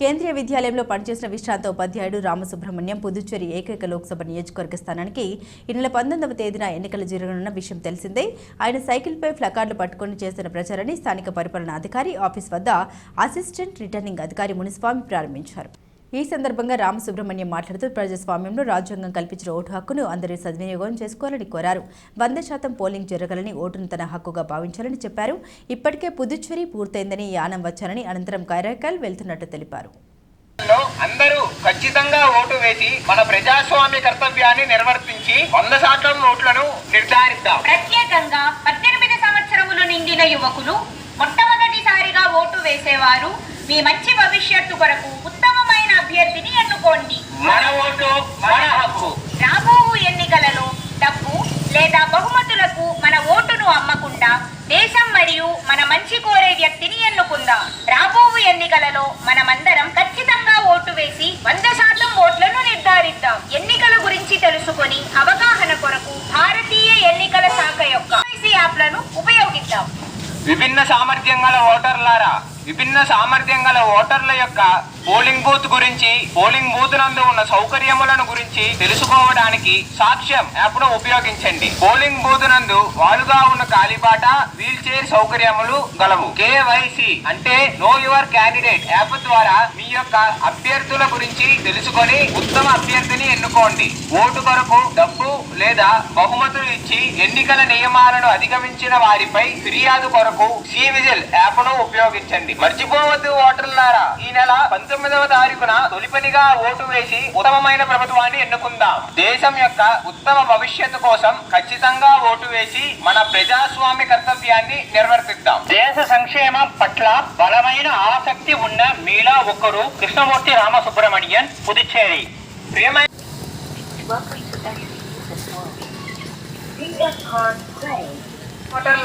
కేంద్రీయ విద్యాలయంలో పనిచేసిన విశ్రాంత ఉపాధ్యాయుడు రామసుబ్రహ్మణ్యం పుదుచ్చేరి ఏకైక లోక్సభ నియోజకవర్గ స్థానానికి ఈ నెల పంతొమ్మిదవ తేదీన ఎన్నికలు జరగనున్న విషయం తెలిసిందే. ఆయన సైకిల్పై ఫ్లకార్డులు పట్టుకుని చేస్తున్న ప్రచారాన్ని స్థానిక పరిపాలనా అధికారి ఆఫీస్ వద్ద అసిస్టెంట్ రిటర్నింగ్ అధికారి మునిస్వామి ప్రారంభించారు. ఈ సందర్భంగా రామసుబ్రహ్మణ్యం మాట్లాడుతూ ప్రజాస్వామ్యంలో రాజ్యాంగం కల్పించిన ఓటు హక్కును అందరూ సద్వినియోగం చేసుకోవాలని కోరారు. వంద శాతం పోలింగ్ జరగాలని ఓటును తన హక్కుగా భావించాలని చెప్పారు. ఇప్పటికే పుదుచ్చేరి పూర్తయిందని యానం వచ్చానని అనంతరం కైరాకల్ వెళ్తున్నట్టు తెలిపారు. అందరూ ఖచ్చితంగా ఓటు వేసి మన ప్రజాస్వామ్య కర్తవ్యాన్ని నిర్వర్తించి వంద శాతం ఓట్లను నిర్ధారిద్దాం. ప్రత్యేకంగా పద్దెనిమిది సంవత్సరములు నిండిన యువకులు మొట్టమొదటిసారిగా ఓటు వేసేవారు మీ మంచి భవిష్యత్తు కొరకు ఉత్తమమైన అభ్యర్థిని ఎన్నుకోండి? మన ఓటు మన హక్కు. రాబోవు ఎన్నికలలో డబ్బు లేదా బహుమతులకు మన ఓటును అమ్మకుండా దేశం మరియు మన మంచి కోరే వ్యక్తిని ఎన్నుకుందాం. రాబోవు ఎన్నికలలో మనమందరం ఖచ్చితంగా ఓటు వేసి వంద శాతం ఓట్లను నిర్ధారిద్దాం. ఎన్నికల గురించి తెలుసుకొని అవగాహన కొరకు భారతీయ ఎన్నికల శాఖ యొక్క యాప్లను ఉపయోగిద్దాం. విభిన్న సామర్థ్యం గల ఓటర్లారా విభిన్న సామర్థ్యం గల ఓటర్ల యొక్క పోలింగ్ బూత్ గురించి పోలింగ్ బూత్ నందు ఉన్న సౌకర్యములను గురించి తెలుసుకోవడానికి సాక్ష్యం యాప్ను ఉపయోగించండి. పోలింగ్ బూత్ నందు వాలుగా ఉన్న కాలిబాట వీల్ చైర్ సౌకర్యములు గలవు. కేవైసి అంటే నో యువర్ క్యాండిడేట్ యాప్ ద్వారా మీ యొక్క అభ్యర్థుల గురించి తెలుసుకొని ఉత్తమ అభ్యర్థిని ఎన్నుకోండి. ఓటు కొరకు డబ్బు లేదా బహుమతులు ఇచ్చి ఎన్నికల నియమాలను అధిగమించిన వారిపై ఫిర్యాదు కొరకు సి విజిల్ యాప్ను ఉపయోగించండి. మర్చిపోవద్దు ఓటర్లారా. ఈ నెల పంతొమ్మిదవ తారీఖున తొలిపనిగా ఓటు వేసి ఉత్తమమైన ప్రభుత్వాన్ని ఎన్నుకుందాం. దేశం యొక్క ఉత్తమ భవిష్యత్తు కోసం ఖచ్చితంగా ఓటు వేసి మన ప్రజాస్వామ్య కర్తవ్యాన్ని నిర్వర్తిద్దాం. దేశ సంక్షేమం పట్ల బలమైన ఆసక్తి ఉన్న మీలా ఒకరు కృష్ణమూర్తి రామసుబ్రహ్మణ్యన్ పుదుచ్చేరి. ప్రియమైన ఓటర్ల